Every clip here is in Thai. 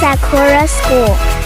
Sakura School.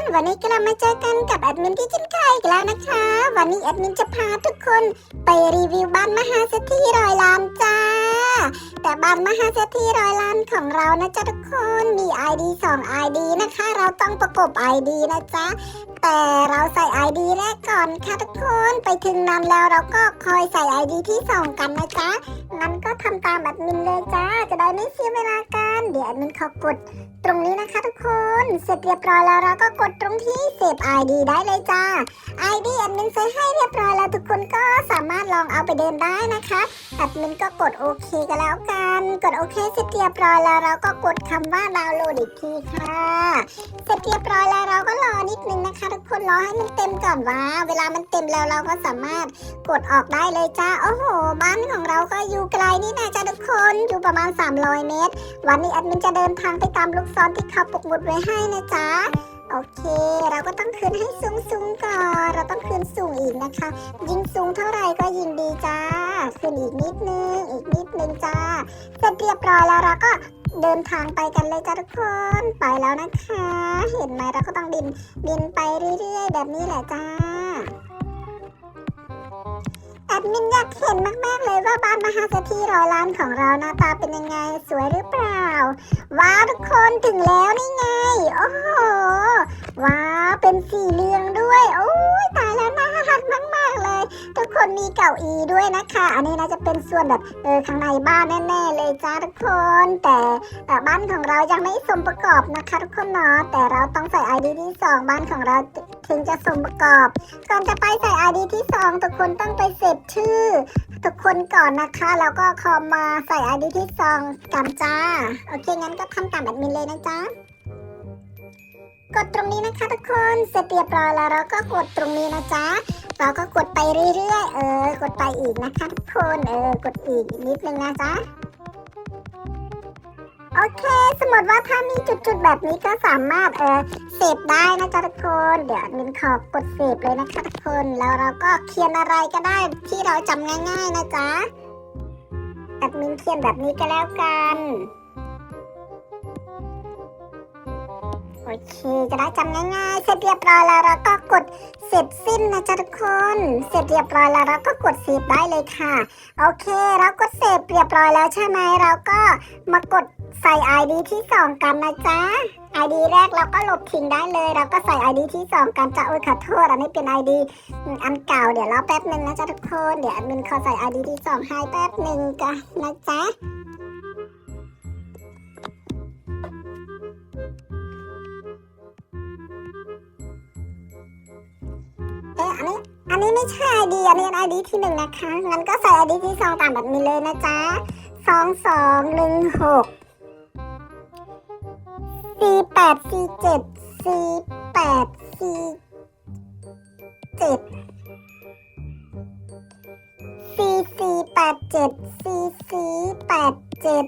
น วันนี้กลับมาเจอกันกับแอดมินที่จิ้นไข่อีกแล้วนะคะ วันนี้แอดมินจะพาทุกคนไปรีวิวบ้านมหาเศรษฐีร้อยล้านจ้า แต่บ้านมหาเศรษฐีร้อยล้านของเรานะจ๊ะทุกคนมี ID 2 ID นะคะ เราต้องประกบ ID นะจ๊ะแต่เราใส่ ID แรกก่อนค่ะทุกคนไปถึงนั้นแล้วเราก็คอยใส่ ID ที่สองกันนะจ๊ะงั้นก็ทำตามแอดมินเลยจ้า จะได้ไม่เสียเวลากัน เดี๋ยวแอดมินขอกดตรงนี้นะคะทุกคน เสร็จเรียบร้อยแล้วเราก็กดตรงที่เสพ ID ได้เลยจ้า ID แอดมินใส่ให้เรียบร้อยแล้วทุกคนก็สามารถลองเอาไปเดินได้นะคะแอดมินก็กดโอเคกันแล้วกัน กดโอเคเสร็จเรียบร้อยแล้วเราก็กดคำว่าดาวน์โหลดอีกทีค่ะ เสร็จเรียบร้อยแล้วเราก็รอนิดนึงนะคะทุกคนรอให้มันเต็มก่อนว่าเวลามันเต็มแล้วเราก็สามารถกดออกได้เลยจ้าโอ้โห บ้านของเราก็อยู่ไกลนี่นะจ้าทุกคนอยู่ประมาณ 300 เมตร วันนี้แอดมินจะเดินทางไปตามลูกศรที่เขาปกหมุดไว้ให้นะจ๊ะโอเค เราก็ต้องคืนให้สูงสูงก่อน เราต้องคืนสูงอีกนะคะ ยิงสูงเท่าไหร่ก็ยิงดีจ้า คืนอีกนิดนึง อีกนิดนึงจ้า เสร็จเรียบร้อยแล้วเราก็ เดินทางไปกันเลยจ้าทุกคนไปแล้วนะคะ เห็นไหมเราก็ต้องดินดินไปเรื่อยๆ แบบนี้แหละจ้าแอดมินอยากเห็นมากๆเลยว่าบ้านมหาเศรษฐีร้อยล้านของเราหน้าตาเป็นยังไงสวยหรือเปล่า ว้าวทุกคนถึงแล้วนี่ไง โอ้โหว้าวเป็นสีเหลืองด้วยโอ้ย มากๆเลย ทุกคนมีเก้าอี้ด้วยนะคะ อันนี้น่าจะเป็นส่วนแบบเออข้างในบ้านแน่ๆเลยจ้าทุกคน แต่บ้านของเรายังไม่สมประกอบนะคะ ทุกคนเนาะแต่เราต้องใส่ ID ที่สองบ้านของเราถึงจะสมประกอบ ก่อนจะไปใส่ ID ที่สองทุกคนต้องไปเสร็จชื่อ ทุกคนก่อนนะคะแล้วก็คอมมาใส่ ID ที่สองกันจ้าโอเคงั้นก็ทำตามแอดมินเลยนะจ๊ะกดตรงนี้นะคะทุกคน เสร็จเรียบร้อยแล้วเราก็กดตรงนี้นะจ๊ะ เราก็กดไปเรื่อยๆ เออ กดไปอีกนะคะทุกคนเออ กดอีกนิดนึงนะจ๊ะโอเค สมมติว่าถ้ามีจุดๆ แบบนี้ก็สามารถเออเสพได้นะจ๊ะทุกคน เดี๋ยวมินขอกดเสพเลยนะคะทุกคน แล้วเราก็เขียนอะไรก็ได้ที่เราจำง่าย ๆ นะจ๊ะแอดมินเขียนแบบนี้ก็แล้วกัน โอเคจะได้จำง่ายๆ เสร็จเรียบร้อยแล้วเราก็กดเสร็จสิ้นนะจ๊ะทุกคน เสร็จเรียบร้อยแล้วเราก็กดเซฟได้เลยค่ะ โอเค เรากดเซฟเรียบร้อยแล้วใช่ไหมเราก็มากดใส่ ID ที่สองกันนะจ๊ะ ID แรกเราก็ลบทิ้งได้เลย เราก็ใส่ ID ที่สองกันจะโอ้ยขอโทษอันนี้เป็น ID อันเก่าเดี๋ยวรอแป๊บหนึ่งนะจ๊ะทุกคน เดี๋ยวมินขอใส่ ID ที่สองให้แป๊บหนึ่งกันนะจ๊ะ นี้ไม่ใช่ไอเดีอันนี้ไอดีที่หนึ่งนะคะงั้นก็ใส่ไอดีที่สองตามแบบนี้เลยนะจ๊ะสองสองหนึ่งหกสี่แปดสี่เจ็ดสี่แปดสี่เจ็ดสี่สี่แปดเจ็ดสี่สี่แปดเจ็ด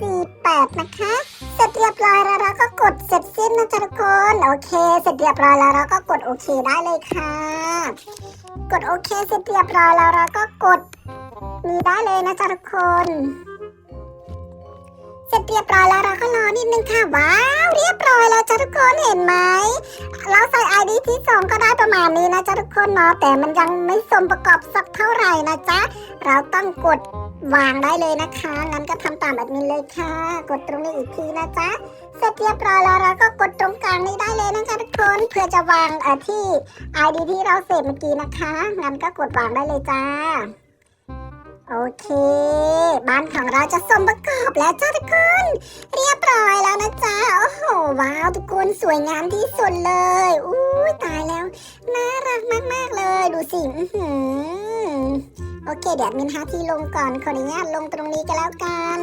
สี่แปดนะคะเสร็จเรียบร้อยแล้วเราก็กดเสร็จสิ้นนะจ๊ะทุกคนโอเค เสร็จเรียบร้อยแล้วเราก็กดโอเคได้เลยค่ะ กดโอเคเสร็จเรียบร้อยแล้วเราก็กดนี่ได้เลยนะจ๊ะทุกคนเสร็จเรียบร้อยแล้วเราก็รอนิดนึงค่ะว้าวเรียบร้อยแล้วจ้ะทุกคนเห็นไหมเราใส่ ID ที่สองก็ได้ประมาณนี้นะจ๊ะทุกคนเนาะแต่มันยังไม่สมประกอบสักเท่าไหร่นะจ๊ะเราต้องกด วางได้เลยนะคะ งั้นก็ทำตามแบบนี้เลยค่ะ กดตรงนี้อีกทีนะจ๊ะ เสร็จเรียบร้อยแล้วเราก็กดตรงกลางนี้ได้เลยนะคะทุกคน เพื่อจะวางเอ่อที่ ID ที่เราเสร็จเมื่อกี้นะคะ งั้นก็กดวางได้เลยจ้า โอเค บ้านของเราจะสมประกอบแล้วจ้าทุกคน เรียบร้อยแล้วนะจ๊ะ โอ้โห ว้าวทุกคนสวยงามที่สุดเลย อุ้ยตายแล้ว น่ารักมากๆเลย ดูสิ อื้อหือ โอเค เดี๋ยวแอดมินหาที่ลงก่อนขออนุญาตลงตรงนี้ก็แล้วกัน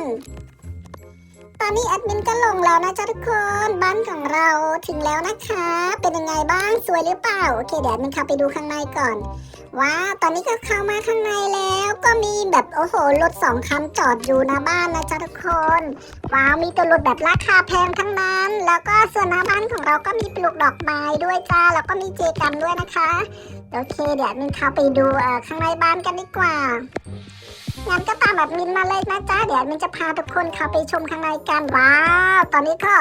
ตอนนี้แอดมินก็ลงแล้วนะจ๊ะทุกคนบ้านของเราถึงแล้วนะคะ เป็นยังไงบ้างสวยหรือเปล่าโอเคเดี๋ยวแอดมินเข้าไปดูข้างในก่อนว้าวตอนนี้ก็เข้ามาข้างในแล้วก็มีแบบโอ้โหรถสองคันจอดอยู่หน้าบ้านนะจ๊ะทุกคนว้าวมีตัวรถแบบราคาแพงทั้งนั้น แล้วก็ส่วนหน้าบ้านของเราก็มีปลูกดอกไม้ด้วยจ้าแล้วก็มีเจกันด้วยนะคะ โอเคเดี๋ยวมินเข้าไปดูเอ่อข้างในบ้านกันดีกว่างั้นก็ตามแบบมินมาเลยนะจ๊ะเดี๋ยวมินจะพาทุกคนเข้าไปชมข้างในกันว้าวตอนนี้ก็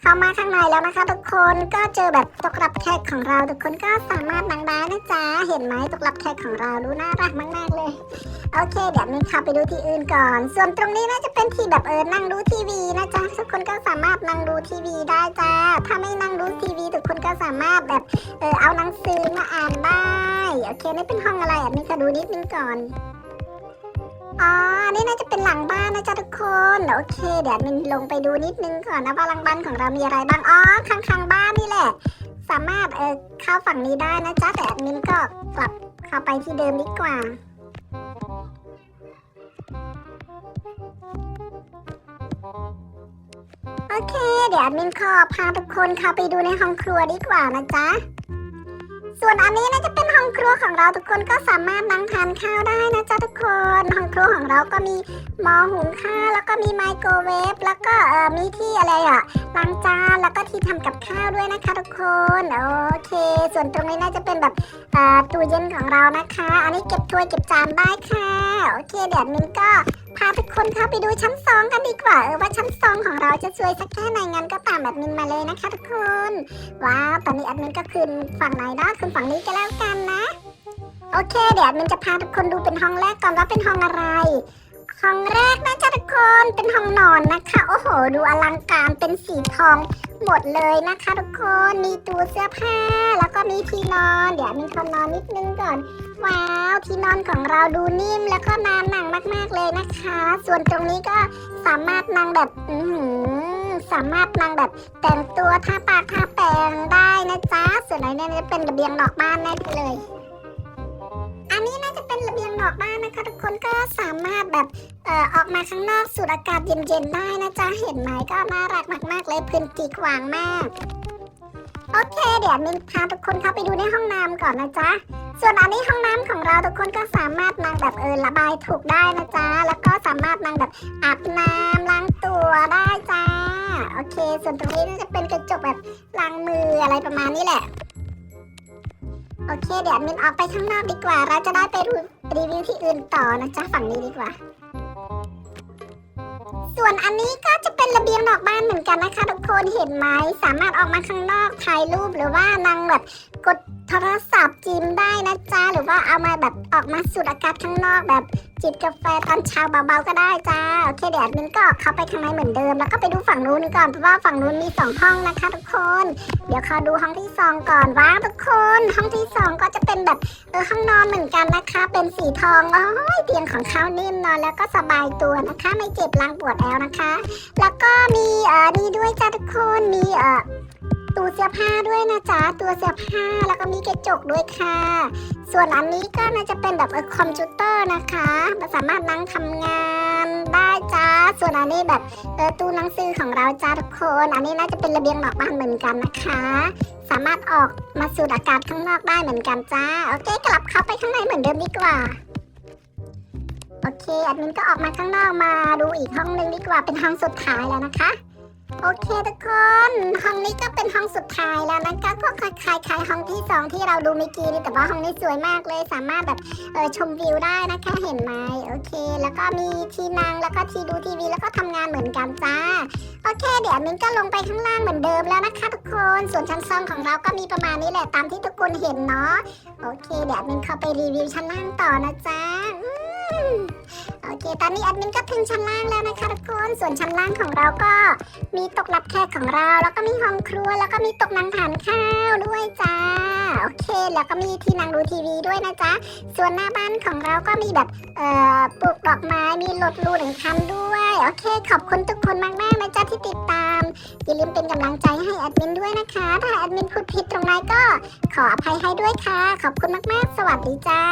เข้ามาข้างในแล้วนะคะ ทุกคนก็เจอแบบตกรับแขกของเรา ทุกคนก็สามารถนั่งได้นะจ๊ะเห็นไหมตกรับแขกของเราดูน่ารักมากๆเลยโอเค เดี๋ยวมินเข้าไปดูที่อื่นก่อน ส่วนตรงนี้น่าจะเป็นที่แบบเออนั่งดูทีวีนะจ๊ะทุกคนก็สามารถนั่งดูทีวีได้จ้าถ้าไม่นั่งดู สามารถแบบเออเอาหนังสือมาอ่านได้โอเคนี่เป็นห้องอะไรอะมินขอดูนิดนึงก่อนอ๋อนี่น่าจะเป็นหลังบ้านนะจ๊ะทุกคนโอเค เดี๋ยวมินลงไปดูนิดนึงก่อนนะว่าหลังบ้านของเรามีอะไรบ้างอ๋อข้างๆบ้านนี่แหละ สามารถเออเข้าฝั่งนี้ได้นะจ๊ะแต่มินก็กลับเข้าไปที่เดิมดีกว่า โอเค เดี๋ยวแอดมินขอพาทุกคนเข้าไปดูในห้องครัวดีกว่านะจ๊ะ ส่วนอันนี้น่าจะเป็นห้องครัวของเราทุกคนก็สามารถนั่งทานข้าวได้นะจ๊ะทุกคน ห้องครัวของเราก็มีหม้อหุงข้าวแล้วก็มีไมโครเวฟแล้วก็เออมีที่อะไรอะล้างจานแล้วก็ที่ทำกับข้าวด้วยนะคะทุกคนโอเค ส่วนตรงนี้น่าจะเป็นแบบตู้เย็นของเรานะคะ อันนี้เก็บถ้วยเก็บจานได้ค่ะ โอเคเดี๋ยวมินก็ พาทุกคนเข้าไปดูชั้นสองกันดีกว่าเออว่าชั้นสองของเราจะสวยสักแค่ไหนงั้นก็ตามแบบมินมาเลยนะคะทุกคนว้าวตอนนี้แอดมินก็ขึ้นฝั่งไหนนะขึ้นฝั่งนี้ก็แล้วกันนะโอเค เดี๋ยวแอดมินจะพาทุกคนดูเป็นห้องแรกก่อนว่าเป็นห้องอะไรห้องแรกนะจ๊ะทุกคนเป็นห้องนอนนะคะ โอ้โห ดูอลังการเป็นสีทองหมดเลยนะคะ ทุกคนมีตู้เสื้อผ้า แล้วก็มีที่นอน เดี๋ยวมินขอนอนนิดนึงก่อน ว้าว ที่นอนของเราดูนิ่มแล้วก็นานหนังมาก ๆเลยนะคะ ส่วนตรงนี้ก็สามารถนั่งแบบอืสามารถนั่งแบบแต่งตัวทาปากทาแปรงได้นะจ๊ะส่วนไหนเนี่ยจะเป็นระเบียงนอกบ้านแน่เลย อันนี้น่าจะเป็นระเบียงนอกบ้านนะคะทุกคนก็สามารถแบบเอ่อออกมาข้างนอกสูดอากาศเย็นๆได้นะจ๊ะเห็นไหมก็น่ารักมากๆเลยพื้นที่กว้างมากโอเค เดี๋ยวมินพาทุกคนเข้าไปดูในห้องน้ำก่อนนะจ๊ะ ส่วนอันนี้ห้องน้ำของเราทุกคนก็สามารถนั่งแบบเออระบายถูกได้นะจ๊ะ แล้วก็สามารถนั่งแบบอาบน้ำล้างตัวได้จ้า โอเค ส่วนตรงนี้น่าจะเป็นกระจกแบบล้างมืออะไรประมาณนี้แหละโอเค เดี๋ยวมินออกไปข้างนอกดีกว่า เราจะได้ไปรีวิวที่อื่นต่อนะจ๊ะฝั่งนี้ดีกว่า ส่วนอันนี้ก็จะเป็นระเบียงนอกบ้านเหมือนกันนะคะทุกคนเห็นไหมสามารถออกมาข้างนอกถ่ายรูปหรือว่านั่งแบบกด โทรศัพท์จิมได้นะจ๊ะหรือว่าเอามาแบบออกมาสูดอากาศข้างนอกแบบจิบกาแฟตอนเช้าเบาๆก็ได้จ้าโอเคเดี๋ยวมินก็เข้าไปข้างในเหมือนเดิม แล้วก็ไปดูฝั่งนู้นก่อนเพราะว่าฝั่งนู้นมีสองห้องนะคะทุกคน เดี๋ยวขอดูห้องที่สองก่อนว้าทุกคน ห้องที่สองก็จะเป็นแบบเออห้องนอนเหมือนกันนะคะ เป็นสีทองโอ้ยเตียงของเขานิ่มนอนแล้วก็สบายตัวนะคะ ไม่เจ็บหลังปวดแอวนะคะ แล้วก็มีเออนี่ด้วยจ้าทุกคนมีเอ่อ ตู้เสื้อผ้าด้วยนะจ๊ะตัวเสื้อผ้าแล้วก็มีกระจกด้วยค่ะ ส่วนอันนี้ก็น่าจะเป็นแบบคอมพิวเตอร์นะคะสามารถนั่งทำงานได้จ้าส่วนอันนี้แบบเออตู้หนังสือของเราจ้าทุกคนอันนี้น่าจะเป็นระเบียงนอกบ้านเหมือนกันนะคะ สามารถออกมาสูดอากาศข้างนอกได้เหมือนกันจ้าโอเคกลับเข้าไปข้างในเหมือนเดิมดีกว่าโอเคแอดมินก็ออกมาข้างนอกมาดูอีกห้องหนึ่งดีกว่าเป็นห้องสุดท้ายแล้วนะคะ โอเคทุกคน ห้องนี้ก็เป็นห้องสุดท้ายแล้วนะคะก็คล้ายๆคล้ายๆห้องที่สองที่เราดูเมื่อกี้นี่แต่ว่าห้องนี้สวยมากเลยสามารถแบบเออชมวิวได้นะคะเห็นไหมโอเค แล้วก็มีที่นั่งแล้วก็ที่ดูทีวีแล้วก็ทำงานเหมือนกันจ้าโอเค เดี๋ยวมินก็ลงไปข้างล่างเหมือนเดิมแล้วนะคะทุกคนส่วนชั้นสองของเราก็มีประมาณนี้แหละตามที่ทุกคนเห็นเนาะโอเค เดี๋ยวมินเข้าไปรีวิวชั้นล่างต่อนะจ๊ะอื โอเค ตอนนี้แอดมินก็ถึงชั้นล่างแล้วนะคะทุกคน ส่วนชั้นล่างของเราก็มีตกรับแขกของเรา แล้วก็มีห้องครัว แล้วก็มีตกนั่งทานข้าวด้วยจ้า โอเค แล้วก็มีที่นั่งดูทีวีด้วยนะจ๊ะ ส่วนหน้าบ้านของเราก็มีแบบ เอ่อ ปลูกดอกไม้ มีรถลูหนึ่งคันด้วย โอเค ขอบคุณทุกคนมากๆนะจ๊ะที่ติดตาม อย่าลืมเป็นกำลังใจให้แอดมินด้วยนะคะ ถ้าแอดมินพูดผิดตรงไหนก็ ขออภัยให้ด้วยค่ะ ขอบคุณมาก ๆ สวัสดีจ้า